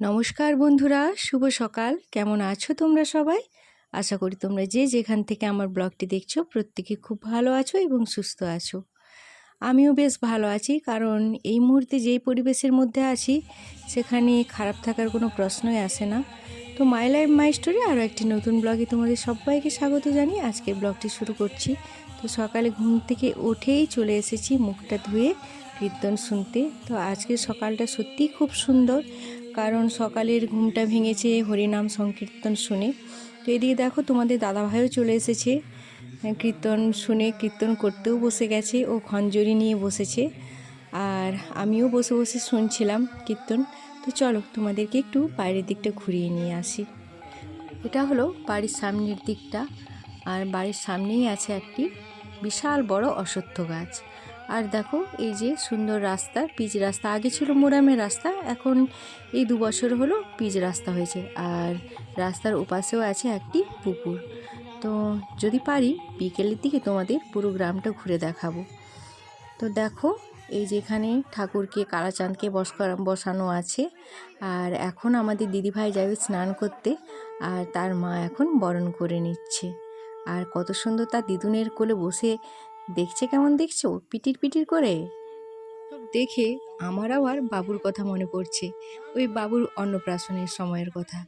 নমস্কার বন্ধুরা, শুভ সকাল। কেমন আছো তোমরা সবাই? আশা করি তোমরা যে যেখান থেকে আমার ব্লগটি দেখছ, প্রত্যেকে খুব ভালো আছো এবং সুস্থ আছো। আমিও বেশ ভালো আছি, কারণ এই মুহূর্তে যেই পরিবেশের মধ্যে আছি, সেখানে খারাপ থাকার কোনো প্রশ্নই আসে না। তো মাই লাইফ, মাই স্টোরি আরও একটি নতুন ব্লগে তোমাদের সবাইকে স্বাগত জানিয়ে আজকে ব্লগটি শুরু করছি। তো সকালে ঘুম থেকে উঠেই চলে এসেছি মুখটা ধুয়ে কীর্তন শুনতে। তো আজকে সকালটা সত্যিই খুব সুন্দর। কারণ সকালের ঘুমটা ভেঙেছে হরিনাম সংকীর্তন শুনে। তো এদিকে দেখো তোমাদের দাদাভাইও চলে এসেছে। হ্যাঁ, কীর্তন শুনে কীর্তন করতেও বসে গেছে ও খঞ্জরি নিয়ে বসেছে। আর আমিও বসে বসে শুনছিলাম কীর্তন। তো চলো তোমাদেরকে একটু বাইরের দিকটা ঘুরিয়ে নিয়ে আসি। এটা হলো বাড়ির সামনের দিকটা। আর বাড়ির সামনেই আছে একটি বিশাল বড় অশ্বত্থ গাছ। আর দেখো, এই যে সুন্দর রাস্তা, পিচ রাস্তা। আগে ছিল মোরামের রাস্তা, এখন এই দু বছর হলো পিচ রাস্তা হয়েছে। আর রাস্তার ওপাশেও আছে একটি পুকুর। তো যদি পারি, বিকেলের দিকে তোমাদের পুরো গ্রামটা ঘুরে দেখাবো। তো দেখো, এই যেখানে ঠাকুরকে, কালাচাঁদকে বস বসানো আছে। আর এখন আমাদের দিদিভাই যাবে স্নান করতে। আর তার মা এখন বরণ করে নিচ্ছে। আর কত সুন্দর তার দিদুনের কোলে বসে দেখছে কেমন দেখছ? পিটির পিটির করে। দেখে আমার আবার বাবুর কথা মনে পড়ছে। ওই বাবুর অন্নপ্রাশনের সময়ের কথা।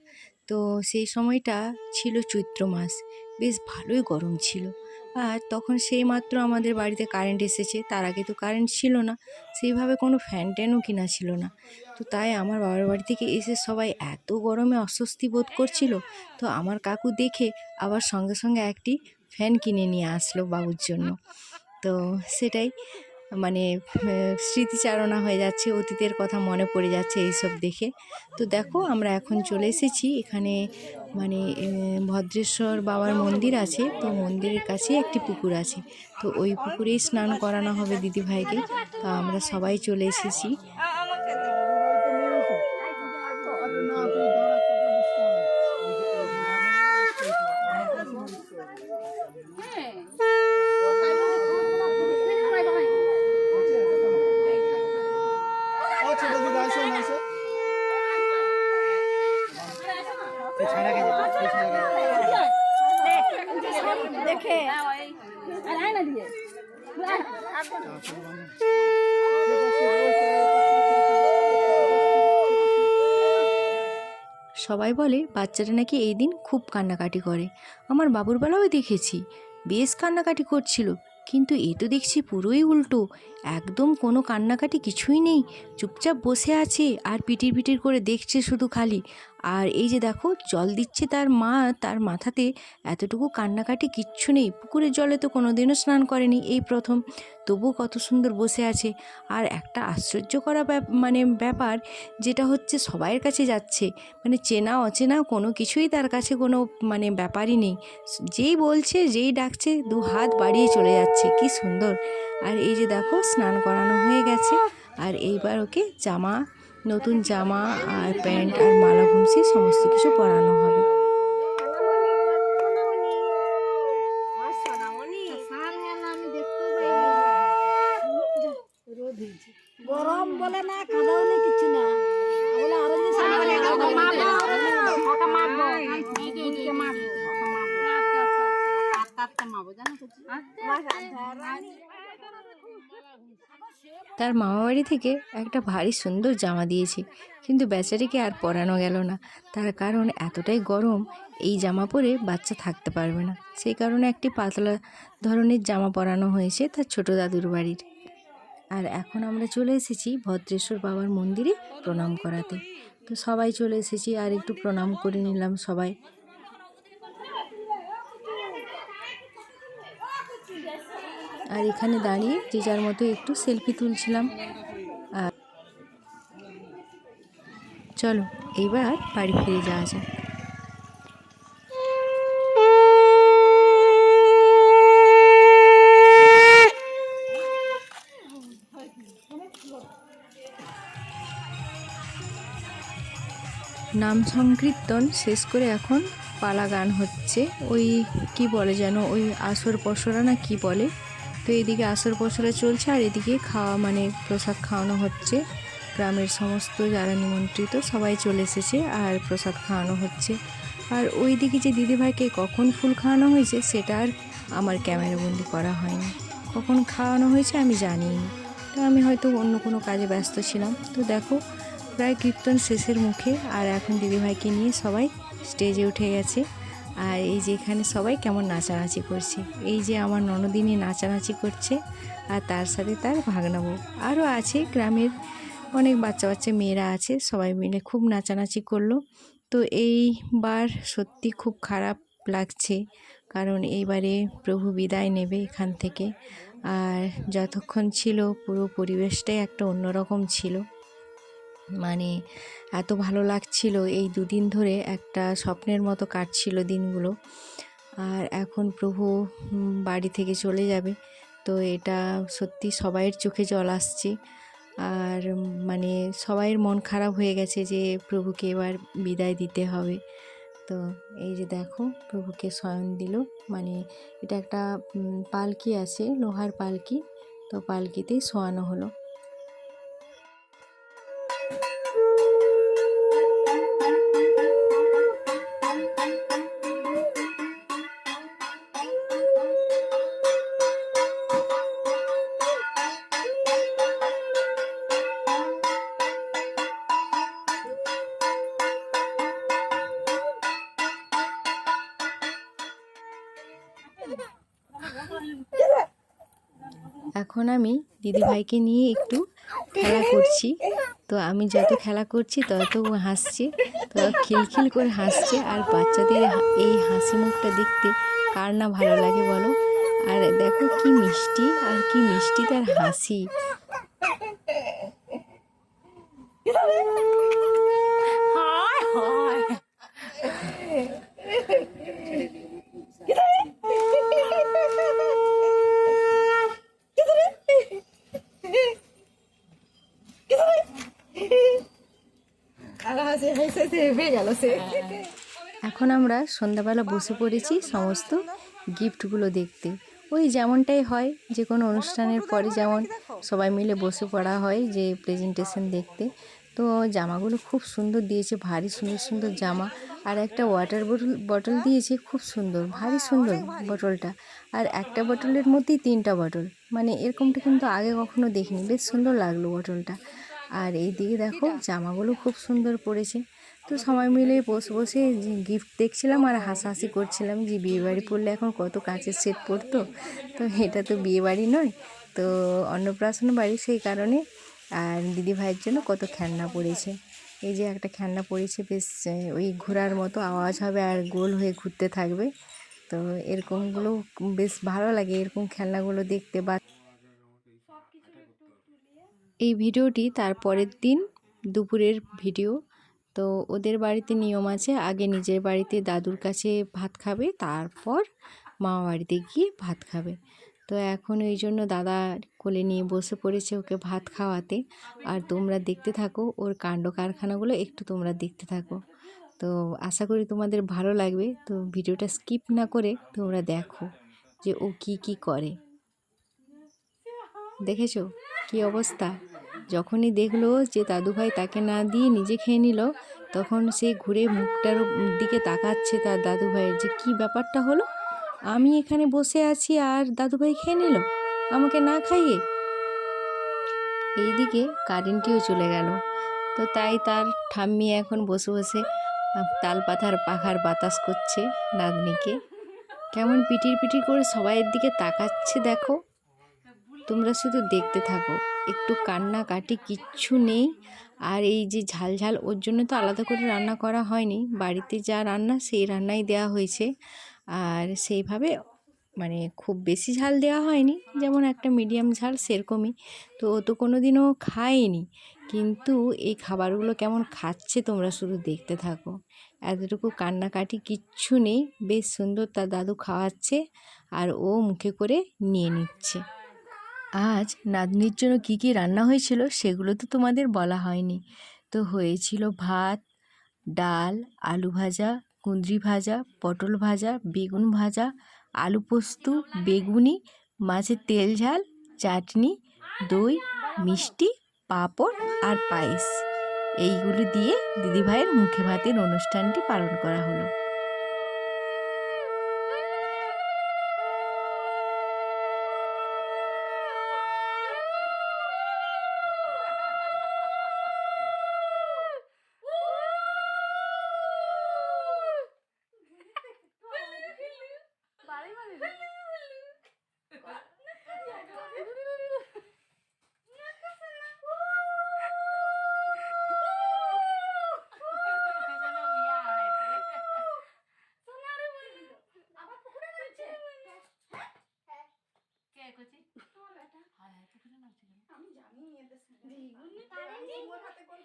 তো সেই সময়টা ছিল চৈত্র মাস। বেশ ভালোই গরম ছিল। আর তখন সেই মাত্র আমাদের বাড়িতে কারেন্ট এসেছে। তার আগে তো কারেন্ট ছিল না। সেইভাবে কোনো ফ্যান ট্যানও কিনা ছিল না। তো তাই আমার বাবার বাড়ি থেকে এসে সবাই এত গরমে অস্বস্তি বোধ করছিল। তো আমার কাকু দেখে আবার সঙ্গে সঙ্গে একটি ফ্যান কিনে নিয়ে আসলো বাবুর জন্য। তো সেটাই মানে স্মৃতিচারণা হয়ে যাচ্ছে, অতীতের কথা মনে পড়ে যাচ্ছে এইসব দেখে। তো দেখো, আমরা এখন চলে এসেছি এখানে মানে ভদ্রেশ্বর বাবার মন্দির আছে, তো মন্দিরের কাছে একটি পুকুর আছে। তো ওই পুকুরেই স্নান করানো হবে দিদিভাইকে। তো আমরা সবাই চলে এসেছি। সবাই বলে, বাচ্চাটা নাকি এই দিন খুব কান্নাকাটি করে। আমার বাবুর বেলাও দেখেছি, বেশ কান্নাকাটি করছিল। কিন্তু এ তো দেখছি পুরোই উল্টো। একদম কোনো কান্নাকাটি কিছুই নেই। চুপচাপ বসে আছে আর পিটির পিটির করে দেখছে শুধু খালি। আর এই যে দেখো, জল দিচ্ছে তার মা, তার মাথাতে এতটুকু কান্নাকাটি কিচ্ছু নেই। পুকুরের জলে তো কোনোদিনও স্নান করেনি এই প্রথম। তবুও কত সুন্দর বসে আছে। আর একটা আশ্চর্য করা মানে ব্যাপার, যেটা হচ্ছে সবাইয়ের কাছে যাচ্ছে। মানে চেনা, অচেনা কোনো কিছুই তার কাছে কোনো মানে ব্যাপারই নেই। যেই বলছে, যেই ডাকছে, দু হাত বাড়িয়ে চলে যাচ্ছে। কি সুন্দর। আর এই যে দেখো, স্নান করানো হয়ে গেছে। আর এইবার ওকে জামা নতুন জামা আর প্যান্ট আর মালা ঘুমসি সমস্ত কিছু পরানো হবে। গরম বলে না কাদা বলে কিছু না। বলে আরও যদি সামনে তার মামাবাড়ি থেকে একটা ভারী সুন্দর জামা দিয়েছে, কিন্তু বেচারিকে আর পরানো গেল না। তার কারণ এতটাই গরম, এই জামা পরে বাচ্চা থাকতে পারবে না। সেই কারণে একটি পাতলা ধরনের জামা পরানো হয়েছে তার ছোট দাদুর বাড়ির। আর এখন আমরা চলে এসেছি ভদ্রেশ্বর বাবার মন্দিরে প্রণাম করাতে। তো সবাই চলে এসেছি, আর একটু প্রণাম করে নিলাম সবাই। আর এখানে দাঁড়িয়ে যে যার মতো একটু সেলফি তুলছিলাম। আর চলো এইবার বাড়ি ফিরে যাওয়া যাক। নাম সংকীর্তন শেষ করে এখন পালা গান হচ্ছে। ওই কি বলে যেন, ওই আসর পসরা না কি বলে? তো এদিকে আসর পসরা চলছে আর এদিকে খাওয়া মানে প্রসাদ খাওয়ানো হচ্ছে। গ্রামের সমস্ত যারা নিমন্ত্রিত সবাই চলে এসেছে আর প্রসাদ খাওয়ানো হচ্ছে। আর ওই দিকে যে দিদিভাইকে কখন ফুল খাওয়ানো হয়েছে সেটা আর আমার ক্যামেরাবন্দি করা হয়নি। কখন খাওয়ানো হয়েছে আমি জানিনি তো আমি হয়তো অন্য কোনো কাজে ব্যস্ত ছিলাম। তো দেখো, প্রায় কীর্তন শেষের মুখে আর এখন দিদিভাইকে নিয়ে সবাই স্টেজে উঠে গেছে। আর এই যে এখানে সবাই কেমন নাচানাচি করছে। এই যে আমার ননদিনী নাচানাচি করছে আর তার সাথে তার ভাগনাবু আরও আছে গ্রামের অনেক বাচ্চা বাচ্চা মেয়েরা আছে, সবাই মিলে খুব নাচানাচি করল। তো এইবার সত্যি খুব খারাপ লাগছে, কারণ এইবারে প্রভু বিদায় নেবে এখান থেকে। আর যতক্ষণ ছিল পুরো পরিবেশটাই একটা অন্যরকম ছিল। মানে এত ভালো লাগছিল এই দুদিন ধরে একটা স্বপ্নের মতো কাটছিল দিনগুলো। আর এখন প্রভু বাড়ি থেকে চলে যাবে। তো এটা সত্যি সবাইয়ের চোখে জল আসছে। আর মানে সবাইয়ের মন খারাপ হয়ে গেছে যে প্রভুকে এবার বিদায় দিতে হবে। তো এই যে দেখো, প্রভুকে শয়ন দিল। মানে এটা একটা পালকি আছে, লোহার পালকি। তো পালকিতেই শোয়ানো হলো। এখন আমি দিদিভাইকে নিয়ে একটু খেলা করছি। তো আমি যত খেলা করছি, তত ও হাসছে। তো খিলখিল করে হাসছে। আর বাচ্চাদের এই হাসি মুখটা দেখতে কার না ভালো লাগে বলো? আর দেখো কি মিষ্টি, আর কি মিষ্টি তার হাসি। এখন আমরা সন্ধ্যাবেলা বসে পড়েছি সমস্ত গিফটগুলো দেখতে। ওই যেমনটাই হয়, যে কোনো অনুষ্ঠানের পরে যেমন সবাই মিলে বসে পড়া হয় যে প্রেজেন্টেশন দেখতে। তো জামাগুলো খুব সুন্দর দিয়েছে, ভারী সুন্দর সুন্দর জামা। আর একটা ওয়াটার বটল বটল দিয়েছে, খুব সুন্দর, ভারী সুন্দর বটলটা আর একটা বটলের মধ্যেই তিনটা বটল মানে এরকমটা কিন্তু আগে কখনো দেখিনি, বেশ সুন্দর লাগল বটলটা আর এই দিকে দেখো, জামাগুলো খুব সুন্দর পড়েছে। তো সবাই মিলে বসে বসে গিফট দেখছিলাম আর হাসাহাসি করছিলাম যে বিয়েবাড়ি পড়লে এখন কত কাঁচের সেট পড়তো? তো এটা তো বিয়েবাড়ি নয় তো অন্নপ্রাশন বাড়ি সেই কারণে। আর দিদি ভাইয়ের জন্য কত খেলনা পড়েছে। এই যে একটা খেলনা পড়েছে বেশ ওই ঘোরার মতো আওয়াজ হবে আর গোল হয়ে ঘুরতে থাকবে। তো এরকমগুলো বেশ ভালো লাগে এরকম খেলনাগুলো দেখতে বা এই ভিডিওটি তার পরের দিন দুপুরের ভিডিও। তো ওদের বাড়িতে নিয়ম আছে, আগে নিজের বাড়িতে দাদুর কাছে ভাত খাবে, তারপর মামা বাড়িতে গিয়ে ভাত খাবে। তো এখন ওই জন্য দাদা কোলে নিয়ে বসে পড়েছে ওকে ভাত খাওয়াতে। আর তোমরা দেখতে থাকো, ওর কাণ্ড কারখানাগুলো একটু তোমরা দেখতে থাকো। তো আশা করি তোমাদের ভালো লাগবে, তো ভিডিওটা স্কিপ না করে তোমরা দেখো যে ও কি কি করে। দেখেছ? কি অবস্থা? যখনই দেখল যে দাদুভাই তাকে না দিয়ে নিজে খেয়ে নিল, তখন সে ঘুরে মুখটার দিকে তাকাচ্ছে তার দাদুভাইয়ের যে কি ব্যাপারটা হলো? আমি এখানে বসে আছি আর দাদুভাই খেয়ে নিল, আমাকে না খাইয়ে? এইদিকে কারেন্টটিও চলে গেল। তো তাই তার ঠাম্মি এখন বসে বসে তাল পাতার পাখার বাতাস করছে নাতনিকে। কেমন পিটির পিটির করে সবাইয়ের দিকে তাকাচ্ছে দেখো। তোমরা শুধু দেখতে থাকো। একটু কান্নাকাটি কিচ্ছু নেই। আর এই যে ঝাল ঝাল ওর জন্য তো আলাদা করে রান্না করা হয়নি। বাড়িতে যা রান্না, সেই রান্নাই দেওয়া হয়েছে। আর সেইভাবে মানে খুব বেশি ঝাল দেওয়া হয়নি। যেমন একটা মিডিয়াম ঝাল, সেরকমই। তো ও তো কোনো দিনও খায়নি। কিন্তু এই খাবারগুলো কেমন খাচ্ছে তোমরা শুধু দেখতে থাকো। এতটুকু কান্নাকাটি কিচ্ছু নেই। বেশ সুন্দর তার দাদু খাওয়াচ্ছে। আর ও মুখে করে নিয়ে নিচ্ছে। আজ নাতনির জন্য কী কী রান্না হয়েছিল সেগুলো তো তোমাদের বলা হয়নি। তো হয়েছিল ভাত, ডাল, আলু ভাজা, কুঁদরি ভাজা, পটল ভাজা, বেগুন ভাজা, আলু পোস্ত, বেগুনি, মাছের তেল ঝাল, চাটনি, দই, মিষ্টি, পাঁপড় আর পায়েস। এইগুলো দিয়ে দিদিভাইয়ের মুখে ভাতের অনুষ্ঠানটি পালন করা হলো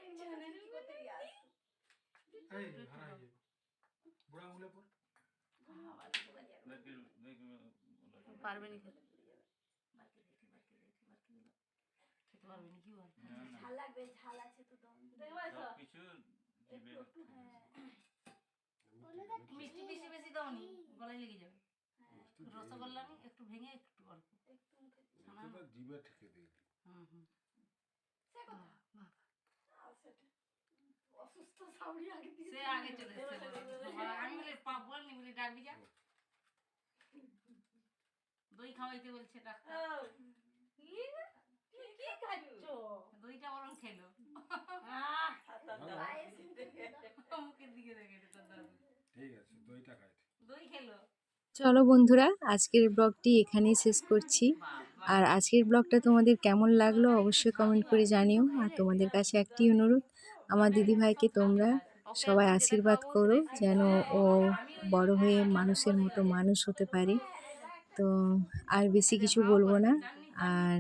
এই হারাই যাবে বুড়া আঙুলে পর পারবে খেতে খেতে পারবে কি বল ঝাল লাগবে ঝাল আছে তো দম কিছু মিষ্টি বেশি বেশি দাওনি গলায় লেগে যাবে। রসগোল্লা নি একটু ভেঙে একটু অল্প। জিভে ঠেকে দিই হুম হুম। বাহ, বাহ। অসুস্থ সাউরি আগে সে আগে চলে এসছে বাবা, আমি বলে পাপ বলনি বলে ডাকবি যা? দই খাওয়াইতে বলছে ডাক্তার। দইটা বরং খেলো। মুখের দিকে দেখে তোর দাদু। ঠিক আছে দইটা খাইতে দই খেলো। চলো বন্ধুরা আজকের ব্লগটি এখানেই শেষ করছি। আর আজকের ব্লগটা তোমাদের কেমন লাগল অবশ্যই কমেন্ট করে জানিও। আর তোমাদের কাছে একটি অনুরোধ আমার দিদিভাইকে তোমরা সবাই আশীর্বাদ করো যেন ও বড় হয়ে মানুষের মতো মানুষ হতে পারে। তো আর বেশি কিছু বলব না। আর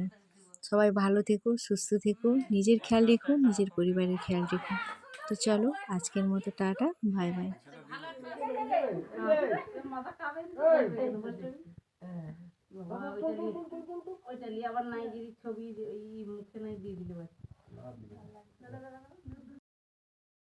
সবাই ভালো থেকো, সুস্থ থেকো, নিজের খেয়াল রেখো, নিজের পরিবারের খেয়াল রেখো। তো চলো, আজকের মতো টাটা, বাই বাই। ছবি মুখে নাই দিয়ে দিলে